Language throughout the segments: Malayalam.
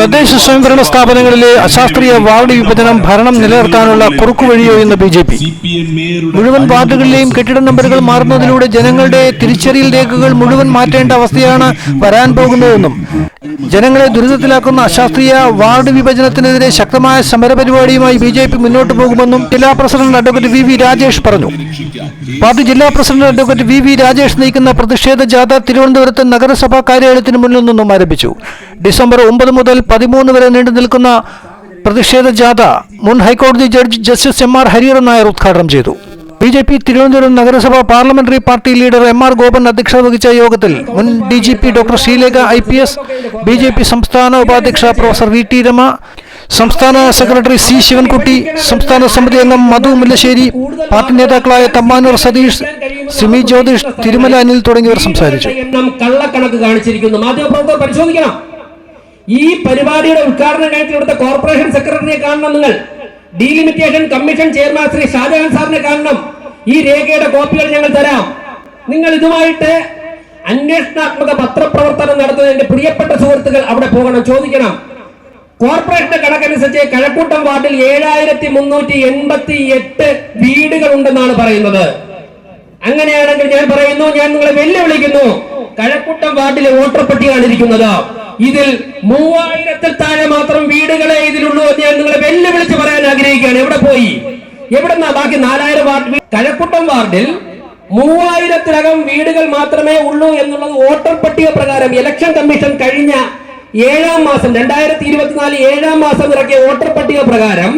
തദ്ദേശ സ്വയംഭരണ സ്ഥാപനങ്ങളിലെ അശാസ്ത്രീയ വാർഡ് വിഭജനം ഭരണം നിലനിർത്താനുള്ള കുറുക്കുവഴിയോ എന്ന് ബി ജെ പി. മുഴുവൻ വാർഡുകളിലെയും കെട്ടിട നമ്പറുകൾ മാറുന്നതിലൂടെ ജനങ്ങളുടെ തിരിച്ചറിയൽ രേഖകൾ മുഴുവൻ മാറ്റേണ്ട അവസ്ഥയാണ് വരാൻ പോകുന്നതെന്നും ജനങ്ങളെ ദുരിതത്തിലാക്കുന്ന അശാസ്ത്രീയ വാർഡ് വിഭജനത്തിനെതിരെ ശക്തമായ സമരപരിപാടിയുമായി ബി ജെ പി മുന്നോട്ട് പോകുമെന്നും ജില്ലാ president advocate V V Rajesh പറഞ്ഞു. പാർട്ടി ജില്ലാ president advocate V V Rajesh നയിക്കുന്ന പ്രതിഷേധ ജാഥ തിരുവനന്തപുരത്ത് നഗരസഭാ കാര്യാലയത്തിന് മുന്നിൽ നിന്നും ആരംഭിച്ചു. ഡിസംബർ ഒമ്പത് മുതൽ പതിമൂന്ന് വരെ നീണ്ടു നിൽക്കുന്ന പ്രതിഷേധ ജാഥ മുൻ ഹൈക്കോടതി judge justice M R Hariharan Nair ഉദ്ഘാടനം ചെയ്തു. ബി ജെ പി തിരുവനന്തപുരം നഗരസഭ parliamentary party leader M R Gopan അധ്യക്ഷത വഹിച്ച യോഗത്തിൽ മുൻ D G P doctor Sreelekha I P S B J P സംസ്ഥാന ഉപാധ്യക്ഷ പ്രൊഫസർ വി ടി രമ സംസ്ഥാന സെക്രട്ടറി സി ശിവൻകുട്ടി സംസ്ഥാന സമിതി അംഗം മധു മുല്ലശ്ശേരി പാർട്ടി നേതാക്കളായ തമ്മാനൂർ സതീഷ് സിമി ജ്യോതിഷ് തിരുമല അനിൽ തുടങ്ങിയവർ സംസാരിച്ചു. കള്ളക്കണക്ക് കാണിച്ചിരിക്കുന്നു. മാധ്യമപ്രവർത്തകർ പരിശോധിക്കണം. ഈ പരിപാടിയുടെ ഉദ്ഘാടനം കഴിഞ്ഞ ഇവിടുത്തെ കോർപ്പറേഷൻ സെക്രട്ടറിയെ കാണണം നിങ്ങൾ. Delimitation commission chairman Shri Shajahan സാറിനെ കാണണം. ഈ രേഖയുടെ കോപ്പികൾ ഞങ്ങൾ തരാം. നിങ്ങൾ ഇതുമായിട്ട് അന്വേഷണാത്മക പത്രപ്രവർത്തനം നടത്തുന്ന എന്റെ പ്രിയപ്പെട്ട സുഹൃത്തുക്കൾ അവിടെ പോകണം ചോദിക്കണം. കോർപ്പറേഷന്റെ കണക്കനുസരിച്ച് കഴക്കൂട്ടം വാർഡിൽ ഏഴായിരത്തി മുന്നൂറ്റി എൺപത്തി എട്ട് വീടുകൾ ഉണ്ടെന്നാണ് പറയുന്നത്. അങ്ങനെയാണെങ്കിൽ ഞാൻ പറയുന്നു ഞാൻ നിങ്ങളെ വെല്ലുവിളിക്കുന്നു. കഴക്കൂട്ടം വാർഡിലെ വോട്ടർ പട്ടികയാണ് ഇരിക്കുന്നത്. ഇതിൽ മൂവായിരത്തിൽ താഴെ മാത്രം വീടുകളെ ഇതിലുള്ളൂ എന്ന് ഞാൻ നിങ്ങളെ വെല്ലുവിളിച്ച് പറയാൻ ആഗ്രഹിക്കുകയാണ്. എവിടെ പോയി? എവിടെന്നാ? ബാക്കി നാലായിരം വാർഡ് കഴക്കൂട്ടം വാർഡിൽ മൂവായിരത്തിലകം വീടുകൾ മാത്രമേ ഉള്ളൂ എന്നുള്ളത് വോട്ടർ പട്ടിക പ്രകാരം ഇലക്ഷൻ കമ്മീഷൻ കഴിഞ്ഞ ഏഴാം മാസം രണ്ടായിരത്തി ഇരുപത്തിനാല് ഏഴാം മാസം ഇറക്കിയ വോട്ടർ പട്ടിക പ്രകാരം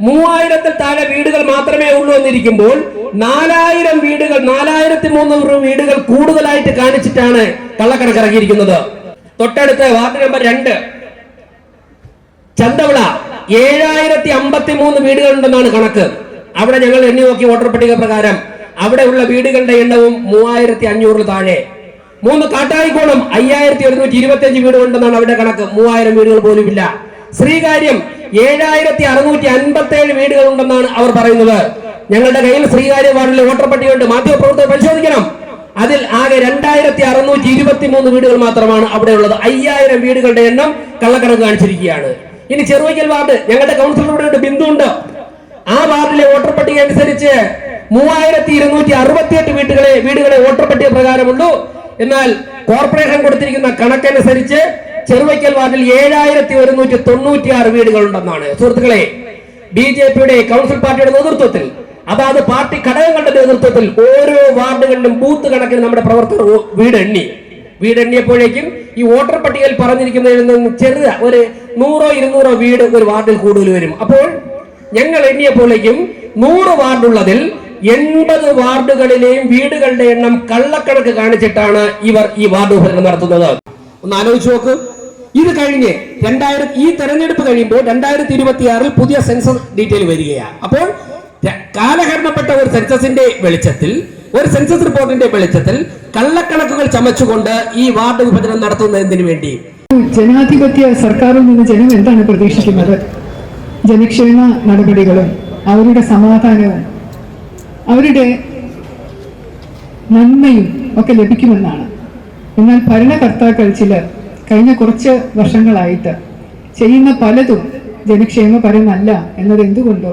മൂവായിരത്തിൽ താഴെ വീടുകൾ മാത്രമേ ഉള്ളൂ എന്നിരിക്കുമ്പോൾ നാലായിരം വീടുകൾ നാലായിരത്തി മൂന്നൂറ് വീടുകൾ കൂടുതലായിട്ട് കാണിച്ചിട്ടാണ് കള്ളക്കണക്ക് ഇറക്കിയിരിക്കുന്നത് തൊട്ടടുത്ത് വാർഡ് നമ്പർ രണ്ട്. ചന്തവിള. ഏഴായിരത്തി അമ്പത്തി മൂന്ന് വീടുകൾ ഉണ്ടെന്നാണ് കണക്ക്. അവിടെ ഞങ്ങൾ എണ്ണി നോക്കി വോട്ടർ പട്ടിക പ്രകാരം. അവിടെയുള്ള വീടുകളുടെ എണ്ണവും മൂവായിരത്തി അഞ്ഞൂറിൽ താഴെ. മൂന്ന് കാട്ടായിക്കോണം അയ്യായിരത്തി ഒരുന്നൂറ്റി ഇരുപത്തി അഞ്ച് വീടുകളുണ്ടെന്നാണ് അവിടെ കണക്ക്. മൂവായിരം വീടുകൾ പോലും ഇല്ല ശ്രീകാര്യം ഏഴായിരത്തി അറുന്നൂറ്റി അൻപത്തി ഏഴ് വീടുകൾ ഉണ്ടെന്നാണ് അവർ പറയുന്നത്. ഞങ്ങളുടെ കയ്യിൽ ശ്രീകാര്യ വാർഡിലെ വോട്ടർ പട്ടികയുണ്ട്. മാധ്യമപ്രവർത്തകർ പരിശോധിക്കണം. അതിൽ ആകെ രണ്ടായിരത്തി അറുന്നൂറ്റി ഇരുപത്തി മൂന്ന് വീടുകൾ മാത്രമാണ് അവിടെ ഉള്ളത് അയ്യായിരം വീടുകളുടെ എണ്ണം കള്ളക്കണക്ക് കാണിച്ചിരിക്കുകയാണ്. ഇനി ചെറുവയ്ക്കൽ വാർഡ് ഞങ്ങളുടെ കൗൺസിലറുടെ ബിന്ദു ഉണ്ട് ആ വാർഡിലെ വോട്ടർ പട്ടിക അനുസരിച്ച് മൂവായിരത്തി ഇരുന്നൂറ്റി അറുപത്തിയെട്ട് വീടുകളെ വീടുകളെ വോട്ടർ പട്ടിക പ്രകാരമുള്ളൂ. എന്നാൽ കോർപ്പറേഷൻ കൊടുത്തിരിക്കുന്ന കണക്കനുസരിച്ച് ചെറുവയ്ക്കൽ വാർഡിൽ ഏഴായിരത്തി ഒരുന്നൂറ്റി തൊണ്ണൂറ്റി ആറ് വീടുകൾ ഉണ്ടെന്നാണ് സുഹൃത്തുക്കളെ ബി ജെ പിയുടെ കൗൺസിൽ പാർട്ടിയുടെ നേതൃത്വത്തിൽ അതാത് പാർട്ടി ഘടകങ്ങളുടെ നേതൃത്വത്തിൽ ഓരോ വാർഡുകളിലും ബൂത്ത് കണക്കിന് നമ്മുടെ പ്രവർത്തകർ വീടെണ്ണി. വീട് എണ്ണി വീട് എണ്ണിയപ്പോഴേക്കും ഈ വോട്ടർ പട്ടികയിൽ പറഞ്ഞിരിക്കുന്നതിൽ നിന്ന് ചെറിയ ഒരു നൂറോ ഇരുന്നൂറോ വീട് ഒരു വാർഡിൽ കൂടുതൽ വരും. അപ്പോൾ ഞങ്ങൾ എണ്ണിയപ്പോഴേക്കും നൂറ് വാർഡുള്ളതിൽ എൺപത് വാർഡുകളിലെയും വീടുകളുടെ എണ്ണം കള്ളക്കണക്ക് കാണിച്ചിട്ടാണ് ഇവർ ഈ വാർഡ് വിഭജനം നടത്തുന്നത്. ഒന്ന് ആലോചിച്ചു നോക്ക്. ഇത് കഴിഞ്ഞ് രണ്ടായിരത്തി ഈ തെരഞ്ഞെടുപ്പ് കഴിയുമ്പോൾ രണ്ടായിരത്തി ഇരുപത്തി ആറിൽ പുതിയ സെൻസസ് ഡീറ്റെയിൽ വരികയാണ്. അപ്പോൾ കാലഹരണപ്പെട്ട ഒരു സെൻസസിന്റെ വെളിച്ചത്തിൽ ഒരു സെൻസസ് റിപ്പോർട്ടിന്റെ വെളിച്ചത്തിൽ കള്ളക്കണക്കുകൾ ചമച്ചുകൊണ്ട് ഈ വാർഡ് വിഭജനം നടത്തുന്നതിന് വേണ്ടി. ജനാധിപത്യ സർക്കാരിൽ നിന്ന് ജനം എന്താണ് പ്രതീക്ഷിക്കുന്നത്? ജനക്ഷേമ നടപടികളും അവരുടെ സമാധാനവും അവരുടെ നന്മയും ഒക്കെ ലഭിക്കുമെന്നാണ്. എന്നാൽ ഭരണകർത്താക്കൾ ചിലർ കഴിഞ്ഞ കുറച്ച് വർഷങ്ങളായിട്ട് ചെയ്യുന്ന പലതും ജനക്ഷേമപരമല്ല എന്നത് എന്തുകൊണ്ടോ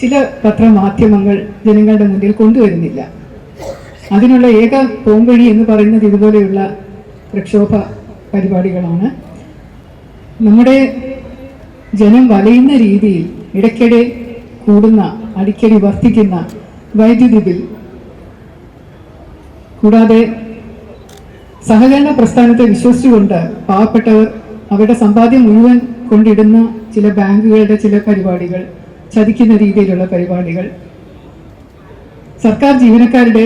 ചില പത്രമാധ്യമങ്ങൾ ജനങ്ങളുടെ മുന്നിൽ കൊണ്ടുവരുന്നില്ല. അതിനുള്ള ഏക പോംവഴി എന്ന് പറയുന്നത് ഇതുപോലെയുള്ള പ്രക്ഷോഭ പരിപാടികളാണ്. നമ്മുടെ ജനം വലയുന്ന രീതിയിൽ ഇടയ്ക്കിടെ കൂടുന്ന അടിക്കടി വർദ്ധിക്കുന്ന വൈദ്യുതി ബിൽ. കൂടാതെ സഹകരണ പ്രസ്ഥാനത്തെ വിശ്വസിച്ചുകൊണ്ട് പാവപ്പെട്ടവർ അവരുടെ സമ്പാദ്യം മുഴുവൻ കൊണ്ടിടുന്ന ചില ബാങ്കുകളുടെ ചില പരിപാടികൾ. ചതിക്കുന്ന രീതിയിലുള്ള പരിപാടികൾ. സർക്കാർ ജീവനക്കാരുടെ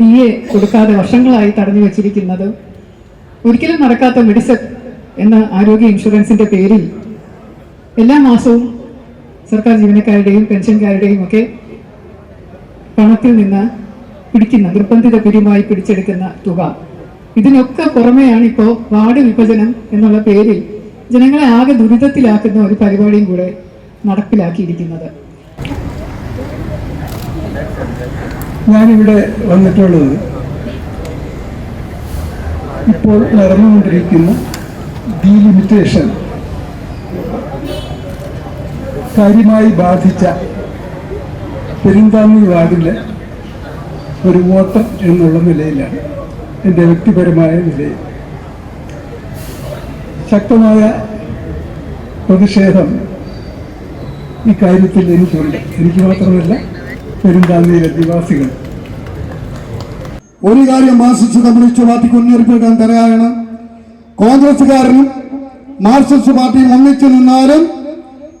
ഡി എ കൊടുക്കാതെ വർഷങ്ങളായി തടഞ്ഞു വച്ചിരിക്കുന്നത് ഒരിക്കലും നടക്കാത്ത മെഡിസെപ് എന്ന ആരോഗ്യ ഇൻഷുറൻസിന്റെ പേരിൽ എല്ലാ മാസവും സർക്കാർ ജീവനക്കാരുടെയും പെൻഷൻകാരുടെയും ഒക്കെ പണത്തിൽ നിന്ന് പിടിക്കുന്ന നിർബന്ധിത പിരിമായി പിടിച്ചെടുക്കുന്ന തുക. ഇതിനൊക്കെ പുറമെയാണ് ഇപ്പോൾ വാർഡ് വിഭജനം എന്നുള്ള പേരിൽ ജനങ്ങളെ ആകെ ദുരിതത്തിലാക്കുന്ന ഒരു പരിപാടിയും കൂടെ നടപ്പിലാക്കിയിരിക്കുന്നത്. ഞാനിവിടെ വന്നിട്ടുള്ളത് ഇപ്പോൾ നടന്നുകൊണ്ടിരിക്കുന്ന ഡീലിമിറ്റേഷൻ കാര്യമായി ബാധിച്ച പെരിന്താങ്ങി വാർഡിലെ ഒരു വോട്ടർ എന്നുള്ള നിലയിലാണ്. എന്റെ വ്യക്തിപരമായ നിലയിൽ. ശക്തമായ പ്രതിഷേധം ഈ കാര്യത്തിൽ എനിക്കുണ്ട് എനിക്ക് മാത്രമല്ല പെരുന്താന്നിയിലെ നിവാസികൾ. ഒരു കാര്യം മാർക്സിസ്റ്റ് കമ്മ്യൂണിസ്റ്റ് പാർട്ടിക്ക് മുന്നറിയിപ്പിക്കാൻ തയ്യാറാണ്. കോൺഗ്രസുകാരനും മാർക്സിസ്റ്റ് പാർട്ടിയും ഒന്നിച്ചു നിന്നാലും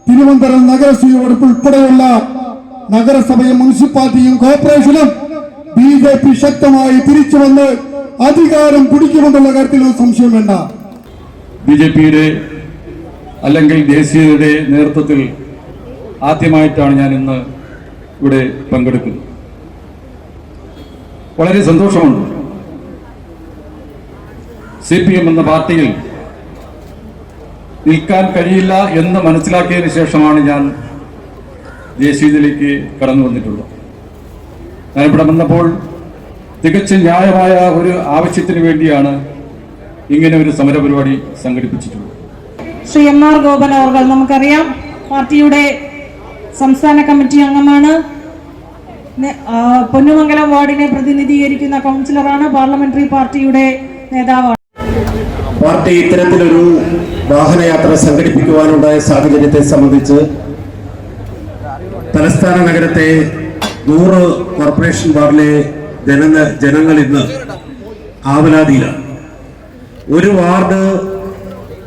തിരുവനന്തപുരം നഗരസഭയോട് ഉൾപ്പെടെയുള്ള നഗരസഭയും മുനിസിപ്പാലിറ്റിയും കോർപ്പറേഷനും ബി ജെ പി ശക്തമായി തിരിച്ചു വന്ന് അധികാരം പിടിക്കുമെന്നുള്ള കാര്യത്തിൽ ഒരു സംശയം വേണ്ട. ബി ജെ പിയുടെ അല്ലെങ്കിൽ ദേശീയതയുടെ നേതൃത്വത്തിൽ ആദ്യമായിട്ടാണ് ഞാൻ ഇന്ന് ഇവിടെ പങ്കെടുക്കുന്നത്. വളരെ സന്തോഷമുണ്ട്. സി പി എം എന്ന പാർട്ടിയിൽ നിൽക്കാൻ കഴിയില്ല എന്ന് മനസ്സിലാക്കിയതിന് ശേഷമാണ് ഞാൻ ദേശീയതയിലേക്ക് കടന്നു വന്നിട്ടുള്ളത്. ഞാൻ ഇവിടെ വന്നപ്പോൾ തികച്ചും ന്യായമായ ഒരു ആവശ്യത്തിന് വേണ്ടിയാണ് ഇങ്ങനെ ഒരു സമരപരിപാടി സംഘടിപ്പിച്ചിട്ടുള്ളത്. ശ്രീ എം ആർ ഗോപൻ അവർ നമുക്കറിയാം പാർട്ടിയുടെ സംസ്ഥാന കമ്മിറ്റി അംഗമാണ്. പൊന്നുമംഗലം വാർഡിനെ പ്രതിനിധീകരിക്കുന്ന കൗൺസിലറാണ് പാർലമെന്ററി പാർട്ടിയുടെ നേതാവാണ്. പാർട്ടി ഇത്തരത്തിലൊരു വാഹനയാത്ര സംഘടിപ്പിക്കുവാനുണ്ടായ സാഹചര്യത്തെ സംബന്ധിച്ച് തലസ്ഥാന നഗരത്തെ നൂറ് കോർപ്പറേഷൻ വാർഡിലെ ജനങ്ങൾ ജനങ്ങൾ ഇന്ന് ആവലാതിയിലാണ്. ഒരു വാർഡ്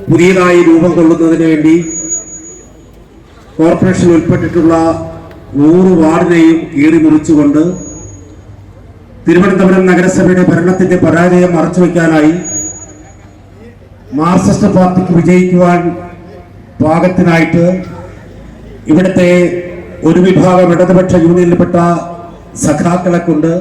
പുതിയതായി രൂപം കൊള്ളുന്നതിന് വേണ്ടി കോർപ്പറേഷൻ ഉൾപ്പെട്ടിട്ടുള്ള നൂറ് വാർഡിനെയും കീറി മുറിച്ചുകൊണ്ട് തിരുവനന്തപുരം നഗരസഭയുടെ ഭരണത്തിന്റെ പരാജയം മറച്ചുവെക്കാനായി മാർക്സിസ്റ്റ് പാർട്ടിക്ക് വിജയിക്കുവാൻ പാകത്തിനായിട്ട് ഇവിടുത്തെ ഒരു വിഭാഗം ഇടതുപക്ഷ യൂണിയനിൽപ്പെട്ട സഖാക്കളെ കൊണ്ട്